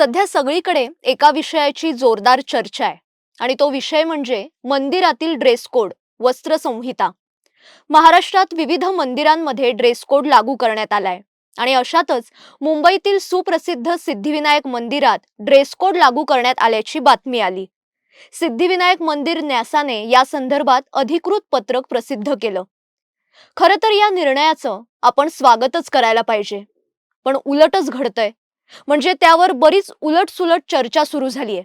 सध्या सगळीकडे एका विषयाची जोरदार चर्चा आहे. आणि तो विषय म्हणजे मंदिरातील ड्रेस कोड वस्त्र संहिता महाराष्ट्रात विविध मंदिरांमध्ये ड्रेस कोड लागू करण्यात आलाय. आणि अशातच मुंबईतील सुप्रसिद्ध सिद्धिविनायक मंदिरात ड्रेस कोड लागू करण्यात आल्याची बातमी आली. सिद्धिविनायक मंदिर न्यासाने या संदर्भात अधिकृत पत्रक प्रसिद्ध केलं. खरं तर या निर्णयाचं आपण स्वागतच करायला पाहिजे. पण उलटच घडतंय. म्हणजे त्यावर बरीच उलटसुलट चर्चा सुरू झालीय.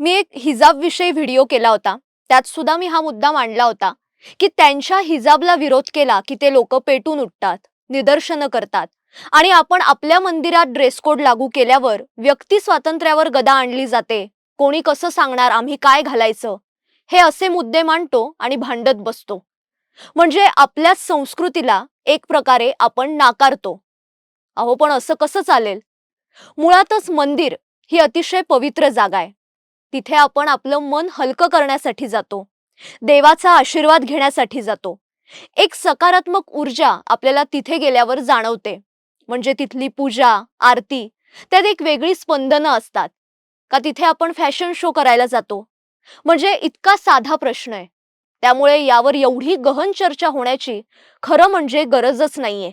मी एक हिजाबविषयी व्हिडिओ केला होता. त्यात सुद्धा मी हा मुद्दा मांडला होता की त्यांच्या हिजाबला विरोध केला की ते लोक पेटून उठतात निदर्शनं करतात आणि आपण आपल्या मंदिरात ड्रेस कोड लागू केल्यावर व्यक्ती स्वातंत्र्यावर गदा आणली जाते. कोणी कसं सांगणार आम्ही काय घालायचं? हे असे मुद्दे मांडतो आणि भांडत बसतो. म्हणजे आपल्याच संस्कृतीला एक प्रकारे आपण नाकारतो. अहो पण असं कसं चालेल? मुळातच मंदिर ही अतिशय पवित्र जागा आहे. तिथे आपण आपलं मन हलकं करण्यासाठी जातो. देवाचा आशीर्वाद घेण्यासाठी जातो. एक सकारात्मक ऊर्जा आपल्याला तिथे गेल्यावर जाणवते. म्हणजे तिथली पूजा आरती त्यात एक वेगळी स्पंदनं असतात. का तिथे आपण फॅशन शो करायला जातो. म्हणजे इतका साधा प्रश्न आहे. त्यामुळे यावर एवढी गहन चर्चा होण्याची खरं म्हणजे गरजच नाहीये.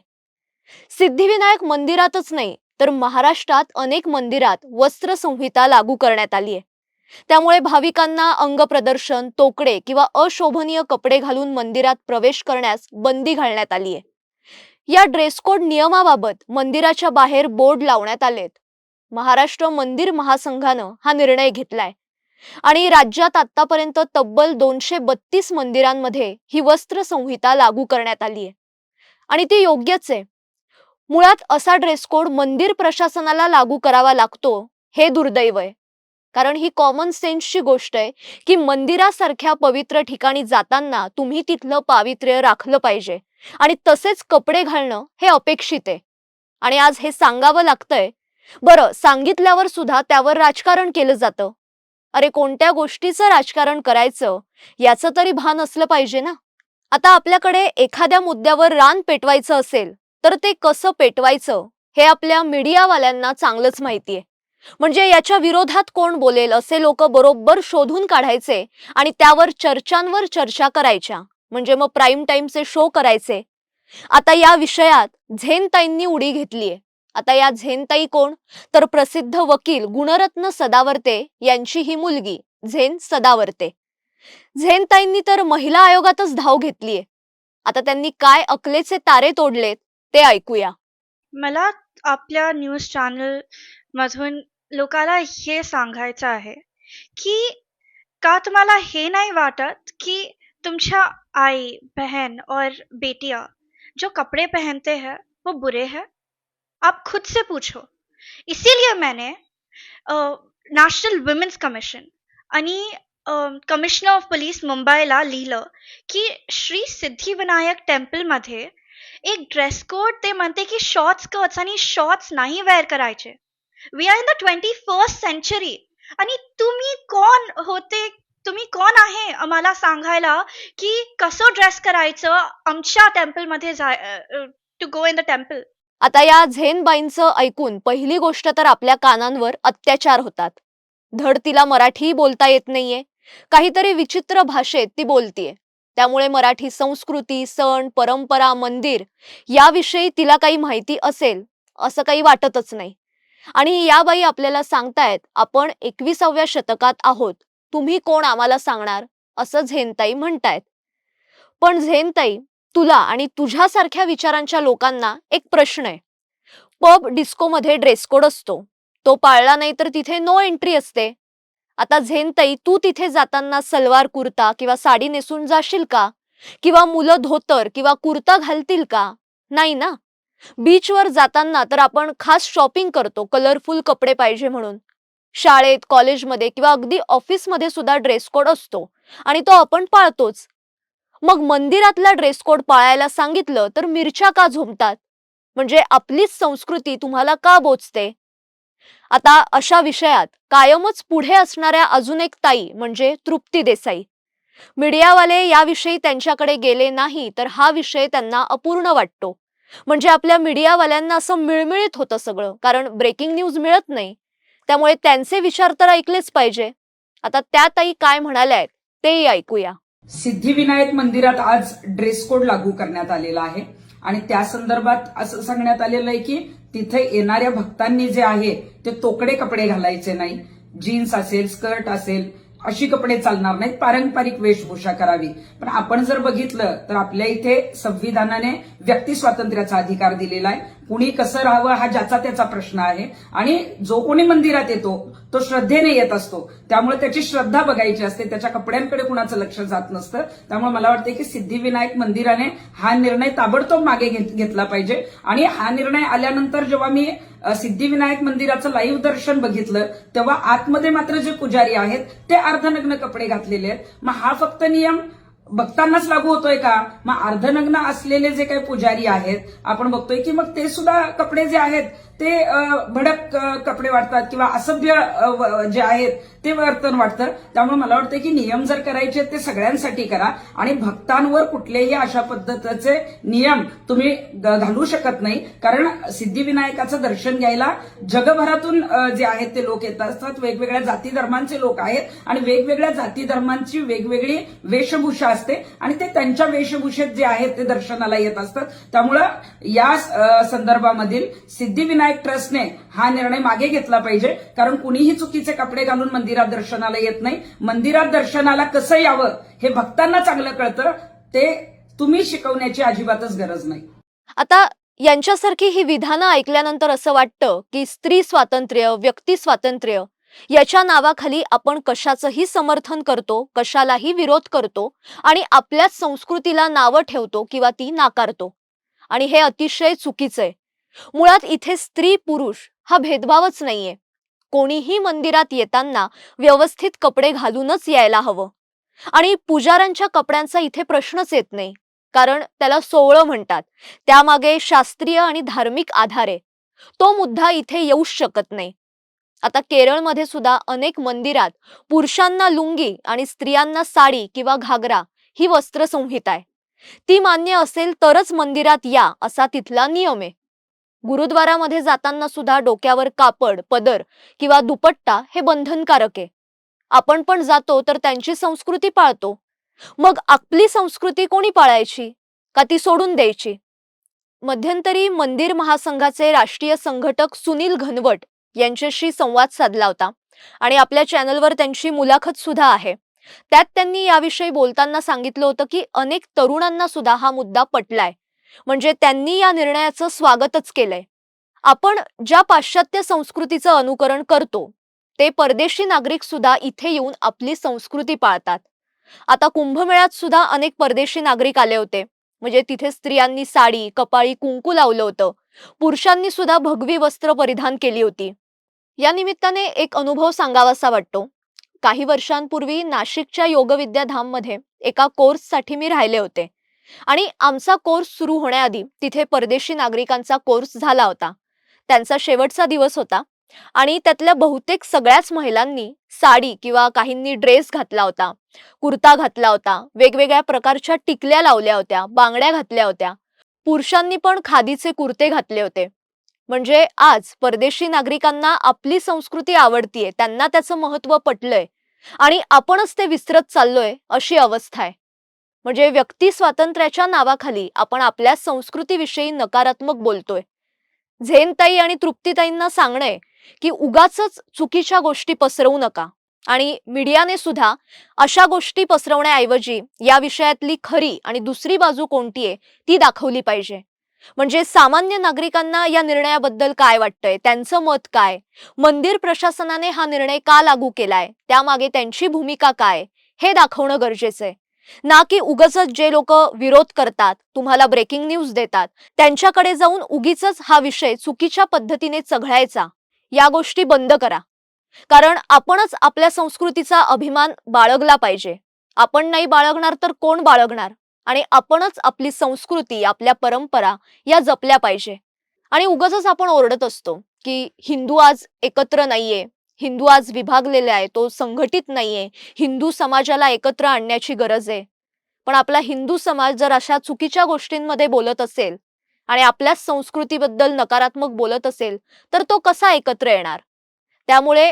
सिद्धिविनायक मंदिरातच नाही तर महाराष्ट्रात अनेक मंदिरात वस्त्रसंहिता लागू करण्यात आली आहे. त्यामुळे भाविकांना अंग प्रदर्शन तोकडे किंवा अशोभनीय कपडे घालून मंदिरात प्रवेश करण्यास बंदी घालण्यात आली आहे. या ड्रेस कोड नियमाबाबत मंदिराच्या बाहेर बोर्ड लावण्यात आलेत. महाराष्ट्र मंदिर महासंघानं हा निर्णय घेतलाय. आणि राज्यात आतापर्यंत तब्बल दोनशे बत्तीस मंदिरांमध्ये ही वस्त्रसंहिता लागू करण्यात आली आहे. आणि ती योग्यच आहे. मुळात असा ड्रेस कोड मंदिर प्रशासनाला लागू करावा लागतो हे दुर्दैव आहे. कारण ही कॉमन सेन्सची गोष्ट आहे की मंदिरासारख्या पवित्र ठिकाणी जाताना तुम्ही तिथलं पावित्र्य राखलं पाहिजे. आणि तसेच कपडे घालणं हे अपेक्षित आहे. आणि आज हे सांगावं लागतंय बरं सांगितल्यावर सुद्धा त्यावर राजकारण केलं जातं. अरे कोणत्या गोष्टीचं राजकारण करायचं याचं तरी भान असलं पाहिजे ना. आता आपल्याकडे एखाद्या मुद्द्यावर रान पेटवायचं असेल तर ते कसं पेटवायचं हे आपल्या मीडियावाल्यांना चांगलंच माहितीये. म्हणजे याच्या विरोधात कोण बोलेल असे लोक बरोबर शोधून काढायचे आणि त्यावर चर्चांवर चर्चा करायच्या. म्हणजे मग प्राईम टाईमचे शो करायचे. आता या विषयात झेनताईंनी उडी घेतलीये. आता या झेनताई कोण? तर प्रसिद्ध वकील गुणरत्न सदावर्ते यांची ही मुलगी झेन सदावर्ते. झेनताईंनी तर महिला आयोगातच धाव घेतलीये. आता त्यांनी काय अकलेचे तारे तोडलेत? ते ऐकूया. मला आपल्या न्यूज़ चॅनल मधून लोकाला हे सांगायचं आहे की, का तुम्हाला हे नाही वाटत की तुमच्या आई, बहन और बेटिया जो कपड़े पहनते हैं, वो बुरे हैं? आप खुद से पूछो. इसीलिए मैंने नॅशनल वुमेन्स कमिशन आणि कमिशनर ऑफ़ पोलीस मुंबईला लिहिलं की श्री सिद्धिविनायक टेम्पलमध्ये एक ड्रेस कोड ते म्हणते की शॉर्ट स्कर्ट्स आणि शॉर्ट्स नाही वेअर करायचे. We are in the twenty first century आणि तुम्ही कोण होते तुम्ही कोण आहे आम्हाला सांगायला की कसं ड्रेस करायचं आमच्या टेम्पलमध्ये जाय to go in the temple आता या झेनबाईंचं ऐकून पहिली गोष्ट तर आपल्या कानांवर अत्याचार होतात. धड तिला मराठी बोलता येत नाहीये. काहीतरी विचित्र भाषेत ती बोलतीये. त्यामुळे मराठी संस्कृती सण परंपरा मंदिर याविषयी तिला काही माहिती असेल असं काही वाटतच नाही. आणि या बाई आपल्याला सांगतायत आपण एकविसाव्या शतकात आहोत तुम्ही कोण आम्हाला सांगणार? असं झेनताई म्हणतायत. पण झेनताई तुला आणि तुझ्यासारख्या विचारांच्या लोकांना एक प्रश्न आहे. पब डिस्कोमध्ये ड्रेस कोड असतो. तो पाळला नाही तर तिथे नो एंट्री असते. आता झेनताई तू तिथे जाताना सलवार कुर्ता किंवा साडी नेसून जाशील का? किंवा मुलं धोतर किंवा कुर्ता घालतील का? नाही ना? बीचवर जाताना तर आपण खास शॉपिंग करतो कलरफुल कपडे पाहिजे म्हणून. शाळेत कॉलेजमध्ये किंवा अगदी ऑफिसमध्ये सुद्धा ड्रेस कोड असतो आणि तो आपण पाळतोच. मग मंदिरातला ड्रेस कोड पाळायला सांगितलं तर मिरच्या का झोमतात? म्हणजे आपलीच संस्कृती तुम्हाला का बोचते? आता अशा विषयात कायमच पुढे असणाऱ्या अजून एक ताई म्हणजे तृप्ती देसाई. मीडियावाले याविषयी त्यांच्याकडे गेले नाही तर हा विषय त्यांना अपूर्ण वाटतो. म्हणजे आपल्या मीडियावाल्यांना असं मिळमिळीत होतं सगळं कारण ब्रेकिंग न्यूज मिळत नाही. त्यामुळे त्यांचे विचार तर ऐकलेच पाहिजे. आता त्या ताई काय म्हणाल्या आहेत तेही ऐकूया. सिद्धिविनायक मंदिरात आज ड्रेस कोड लागू करण्यात आलेला आहे. आणि त्या संदर्भात असं सांगण्यात आलेलं आहे की तिथे येणाऱ्या भक्तांनी जे आहे ते तोकडे कपडे घालायचे नाही. जीन्स असेल स्कर्ट असेल अशी कपडे चालणार नाहीत. पारंपरिक वेशभूषा करावी. पण आपण जर बघितलं तर आपल्या इथे संविधानाने व्यक्ती स्वातंत्र्याचा अधिकार दिलेला आहे. कुणी कसं राहावं हा ज्याचा त्याचा प्रश्न आहे. आणि जो कोणी मंदिरात येतो तो श्रद्धेने येत असतो. त्यामुळे त्याची श्रद्धा बघायची असते. त्याच्या कपड्यांकडे कुणाचं लक्ष जात नसतं. त्यामुळे मला वाटतं की सिद्धिविनायक मंदिराने हा निर्णय ताबडतोब मागे घेतला पाहिजे. आणि हा निर्णय आल्यानंतर जेव्हा मी सिद्धिविनायक मंदिराचं लाईव्ह दर्शन बघितलं तेव्हा आतमध्ये मात्र जे पुजारी आहेत ते अर्धनग्न कपडे घातलेले आहेत. मग हा फक्त नियम भक्तांनाच लागू होतोय का? मग अर्धनग्न असलेले जे काही पुजारी आहेत आपण बघतोय की मग ते सुद्धा कपडे जे आहेत ते भडक कपडे वाटतात किंवा असभ्य जे आहेत ते वर्तन वाटतं. त्यामुळे मला वाटतं की नियम जर करायचे ते सगळ्यांसाठी करा. आणि भक्तांवर कुठलेही अशा पद्धतीचे नियम तुम्ही घालू शकत नाही. कारण सिद्धिविनायकाचं दर्शन घ्यायला जगभरातून जे आहेत ते लोक येत असतात. वेगवेगळ्या जाती धर्मांचे लोक आहेत. आणि वेगवेगळ्या जाती धर्मांची वेगवेगळी वेशभूषा असते आणि ते त्यांच्या वेशभूषेत जे आहेत ते दर्शनाला येत असतात. त्यामुळं या संदर्भामधील सिद्धिविनायक ट्रस्टने हा निर्णय मागे घेतला पाहिजे. कारण कुणीही चुकीचे कपडे घालून मंदिरात दर्शनाला येत नाही. मंदिरात दर्शनाला कसं यावं हे भक्तांना चांगलं कळतं. ते तुम्ही शिकवण्याची अजिबातच गरज नाही. आता यांच्यासारखी ही विधानं ऐकल्यानंतर असं वाटतं की स्त्री स्वातंत्र्य व्यक्ती स्वातंत्र्य याच्या नावाखाली आपण कशाचंही समर्थन करतो कशालाही विरोध करतो आणि आपल्याच संस्कृतीला नावं ठेवतो किंवा ती नाकारतो. आणि हे अतिशय चुकीचं आहे मुळात इथे स्त्री पुरुष हा भेदभावच नाहीये. कोणीही मंदिरात येताना व्यवस्थित कपडे घालूनच यायला हवं. आणि पुजाऱ्यांच्या कपड्यांचा इथे प्रश्नच येत नाही. कारण त्याला सोवळं म्हणतात. त्यामागे शास्त्रीय आणि धार्मिक आधार आहे. तो मुद्दा इथे येऊच शकत नाही. आता केरळमध्ये सुद्धा अनेक मंदिरात पुरुषांना लुंगी आणि स्त्रियांना साडी किंवा घागरा ही वस्त्रसंहिता आहे ती मान्य असेल तरच मंदिरात या असा तिथला नियम आहे. गुरुद्वारामध्ये जाताना सुद्धा डोक्यावर कापड पदर किंवा दुपट्टा हे बंधनकारक आहे. आपण पण जातो तर त्यांची संस्कृती पाळतो. मग आपली संस्कृती कोणी पाळायची? का ती सोडून द्यायची? मध्यंतरी मंदिर महासंघाचे राष्ट्रीय संघटक सुनील घनवट यांच्याशी संवाद साधला होता आणि आपल्या चॅनलवर त्यांची मुलाखत सुद्धा आहे. त्यात त्यांनी याविषयी बोलताना सांगितलं होतं की अनेक तरुणांना सुद्धा हा मुद्दा पटलाय. म्हणजे त्यांनी या निर्णयाचं स्वागतच केलंय. आपण ज्या पाश्चात्य संस्कृतीचं अनुकरण करतो ते परदेशी नागरिक सुद्धा इथे येऊन आपली संस्कृती पाळतात. आता कुंभमेळ्यात सुद्धा अनेक परदेशी नागरिक आले होते. म्हणजे तिथे स्त्रियांनी साडी कपाळी कुंकू लावलं होतं. पुरुषांनी सुद्धा भगवी वस्त्र परिधान केली होती. या निमित्ताने एक अनुभव सांगावासा वाटतो. काही वर्षांपूर्वी नाशिकच्या योगविद्या धाममध्ये एका कोर्ससाठी मी राहिले होते. आणि आमचा कोर्स सुरू होण्याआधी तिथे परदेशी नागरिकांचा कोर्स झाला होता. त्यांचा शेवटचा दिवस होता. आणि त्यातल्या बहुतेक सगळ्याच महिलांनी साडी किंवा काहींनी ड्रेस घातला होता. कुर्ता घातला होता. वेगवेगळ्या प्रकारच्या टिकल्या लावल्या होत्या. बांगड्या घातल्या होत्या. पुरुषांनी पण खादीचे कुर्ते घातले होते. म्हणजे आज परदेशी नागरिकांना आपली संस्कृती आवडतीये त्यांना त्याचं महत्त्व पटलंय आणि आपणच ते विसरत चाललोय अशी अवस्था आहे. म्हणजे व्यक्ती स्वातंत्र्याच्या नावाखाली आपण आपल्या संस्कृतीविषयी नकारात्मक बोलतोय. झेनताई आणि तृप्तीताईंना सांगणंय की उगाच चुकीच्या गोष्टी पसरवू नका आणि मीडियाने सुद्धा अशा गोष्टी पसरवण्याऐवजी या विषयातली खरी आणि दुसरी बाजू कोणती आहे ती दाखवली पाहिजे. म्हणजे सामान्य नागरिकांना या निर्णयाबद्दल काय वाटतंय? त्यांचं मत काय? मंदिर प्रशासनाने हा निर्णय का लागू केलाय? त्यामागे त्यांची भूमिका काय? हे दाखवणं गरजेचं आहे ना की उगच जे लोक विरोध करतात तुम्हाला ब्रेकिंग न्यूज देतात त्यांच्याकडे जाऊन उगीच हा विषय चुकीच्या पद्धतीने चघळायचा या गोष्टी बंद करा. कारण आपणच आपल्या संस्कृतीचा अभिमान बाळगला पाहिजे. आपण नाही बाळगणार तर कोण बाळगणार? आणि आपणच आपली संस्कृती आपल्या परंपरा या जपल्या पाहिजे. आणि उगाच आपण ओरडत असतो की हिंदू आज एकत्र नाहीये हिंदू आज विभागलेला आहे तो संघटित नाहीये हिंदू समाजाला एकत्र आणण्याची गरज आहे. पण आपला हिंदू समाज जर अशा चुकीच्या गोष्टींमध्ये बोलत असेल आणि आपल्याच संस्कृतीबद्दल नकारात्मक बोलत असेल तर तो कसा एकत्र येणार? त्यामुळे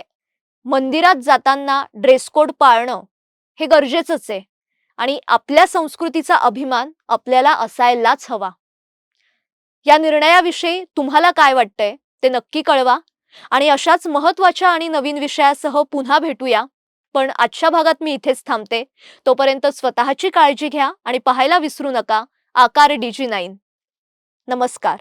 मंदिरात जाताना ड्रेस कोड पाळणं हे गरजेचंच आहे. आणि आपल्या संस्कृतीचा अभिमान आपल्याला असायलाच हवा. या निर्णयाविषयी तुम्हाला काय वाटतंय ते नक्की कळवा आणि अशाच महत्त्वाच्या आणि नवीन विषयासह पुन्हा भेटूया. पण आजच्या भागात मी इथेच थांबते. तोपर्यंत स्वतःची काळजी घ्या आणि पाहायला विसरू नका. आकार डीजी नाईन. नमस्कार.